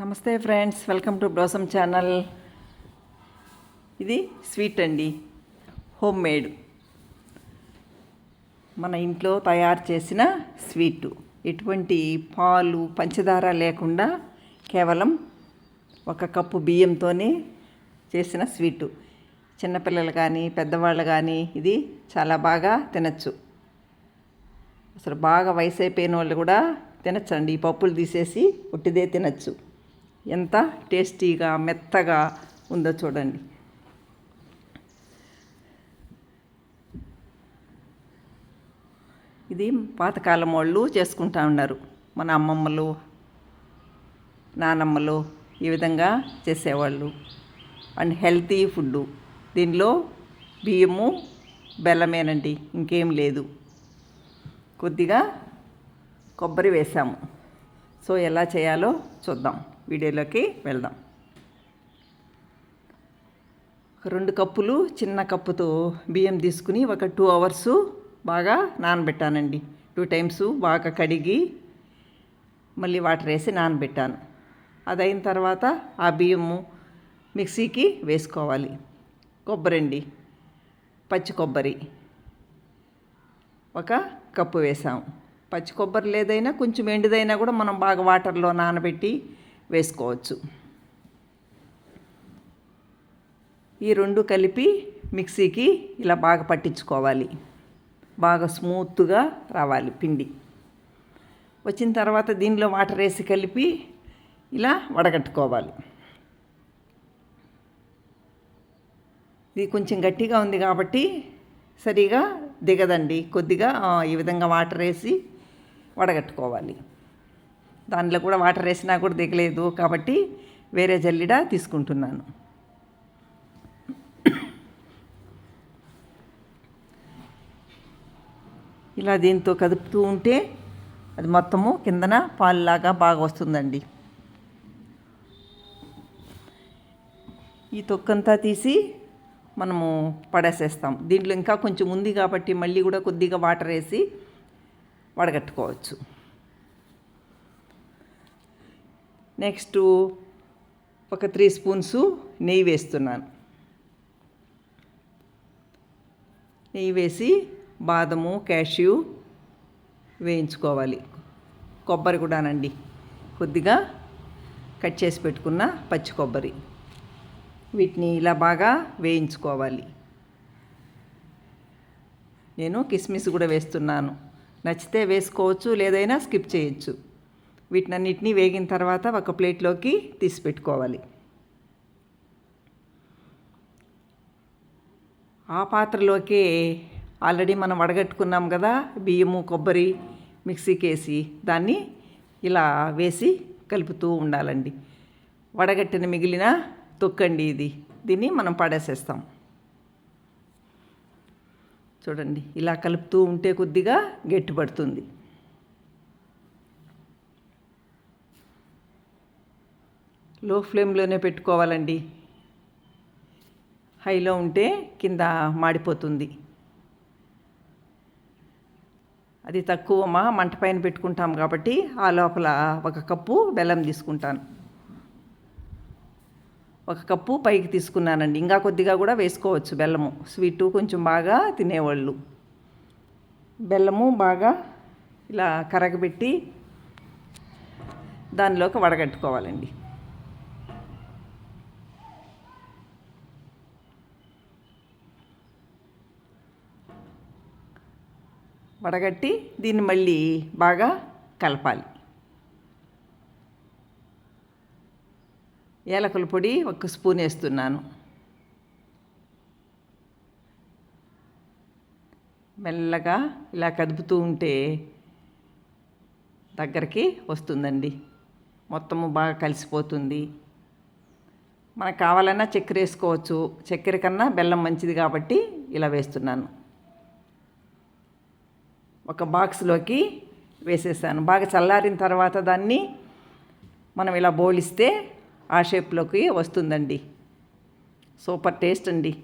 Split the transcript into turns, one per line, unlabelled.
నమస్తే friends welcome to Blossom channel. ఇది sweet అండి హోమ్ మేడ్. మన ఇంట్లో తయారు చేసిన స్వీటు. ఎటువంటి పాలు పంచదార లేకుండా కేవలం ఒక కప్పు బియ్యంతోనే చేసిన స్వీటు. చిన్నపిల్లలు కానీ పెద్దవాళ్ళు కానీ ఇది చాలా బాగా తినచ్చు. అసలు బాగా వయసు అయిపోయిన వాళ్ళు కూడా తినచ్చండి. ఈ పప్పులు తీసేసి ఉట్టిదే తినచ్చు. ఎంత టేస్టీగా మెత్తగా ఉందో చూడండి. ఇది పాతకాలం వాళ్ళు చేసుకుంటా ఉన్నారు. మన అమ్మమ్మలు నానమ్మలు ఈ విధంగా చేసేవాళ్ళు. And healthy food. దీనిలో బియ్యము బెల్లమేనండి ఇంకేం లేదు. కొద్దిగా కొబ్బరి వేసాము. సో ఎలా చేయాలో చూద్దాం. వీడియోలోకి వెళ్దాం. రెండు కప్పులు చిన్న కప్పుతో బియ్యం తీసుకుని ఒక టూ అవర్స్ బాగా నానబెట్టానండి. టూ టైమ్స్ బాగా కడిగి మళ్ళీ వాటర్ వేసి నానబెట్టాను. అది అయిన తర్వాత ఆ బియ్యము మిక్సీకి వేసుకోవాలి. కొబ్బరి అండి పచ్చి కొబ్బరి ఒక కప్పు వేసాము. పచ్చి కొబ్బరి లేదైనా కొంచెం ఎండుదైనా కూడా మనం బాగా వాటర్లో నానబెట్టి వేసుకోవచ్చు. ఈ రెండు కలిపి మిక్సీకి ఇలా బాగా పట్టించుకోవాలి. బాగా స్మూత్గా రావాలి పిండి. వచ్చిన తర్వాత దీనిలో వాటర్ వేసి కలిపి ఇలా వడగట్టుకోవాలి. ఇది కొంచెం గట్టిగా ఉంది కాబట్టి సరిగా దిగదండి. కొద్దిగా ఈ విధంగా వాటర్ వేసి వడగట్టుకోవాలి. దాంట్లో కూడా వాటర్ వేసినా కూడా దిగలేదు కాబట్టి వేరే జల్లిడ తీసుకుంటున్నాను. ఇలా దీంతో కదుపుతూ ఉంటే అది మొత్తము కిందన పాలులాగా బాగా వస్తుందండి. ఈ తొక్కంతా తీసి మనము పడేసేస్తాం. దీంట్లో ఇంకా కొంచెం ఉంది కాబట్టి మళ్ళీ కూడా కొద్దిగా వాటర్ వేసి వడగట్టుకోవచ్చు. నెక్స్ట్ ఒక త్రీ స్పూన్స్ నెయ్యి వేస్తున్నాను. నెయ్యి వేసి బాదము క్యాష్యూ వేయించుకోవాలి. కొబ్బరి కూడానండి. కొద్దిగా కట్ చేసి పెట్టుకున్న పచ్చి కొబ్బరి. వీటిని ఇలా బాగా వేయించుకోవాలి. నేను కిస్మిస్ కూడా వేస్తున్నాను. నచ్చితే వేసుకోవచ్చు లేదైనా స్కిప్ చేయొచ్చు. వీటినన్నిటినీ వేగిన తర్వాత ఒక ప్లేట్లోకి తీసి పెట్టుకోవాలి ఆ పాత్రలోకే ఆల్రెడీ మనం వడగట్టుకున్నాం కదా బియ్యము కొబ్బరి మిక్సీకి వేసి దాన్ని ఇలా వేసి కలుపుతూ ఉండాలండి. వడగట్టిన మిగిలిన తొక్కండి ఇది. దీన్ని మనం పడేసేస్తాం. చూడండి ఇలా కలుపుతూ ఉంటే కొద్దిగా గట్టిపడుతుంది. లో ఫ్లేమ్లోనే పెట్టుకోవాలండి. హైలో ఉంటే కింద మాడిపోతుంది. అది తక్కువ మా మంట పైన పెట్టుకుంటాం కాబట్టి ఆ లోపల ఒక కప్పు బెల్లం తీసుకుంటాను. ఒక కప్పు పైకి తీసుకున్నానండి. ఇంకా కొద్దిగా కూడా వేసుకోవచ్చు బెల్లము. స్వీటు కొంచెం బాగా తినేవాళ్ళు. బెల్లము బాగా ఇలా కరగబెట్టి దానిలోకి వడగట్టుకోవాలండి. వడగట్టి దీన్ని మళ్ళీ బాగా కలపాలి. ఏలకల పొడి ఒక స్పూన్ వేస్తున్నాను. మెల్లగా ఇలా కదుపుతూ ఉంటే దగ్గరికి వస్తుందండి. మొత్తము బాగా కలిసిపోతుంది. మనకు కావాలన్నా చక్కెర వేసుకోవచ్చు. చక్కెర కన్నా బెల్లం మంచిది కాబట్టి ఇలా వేస్తున్నాను. ఒక బాక్స్లోకి వేసేసాను. బాగా చల్లారిన తర్వాత దాన్ని మనం ఇలా బోలిస్తే ఆ షేప్లోకి వస్తుందండి. సూపర్ టేస్ట్ అండి.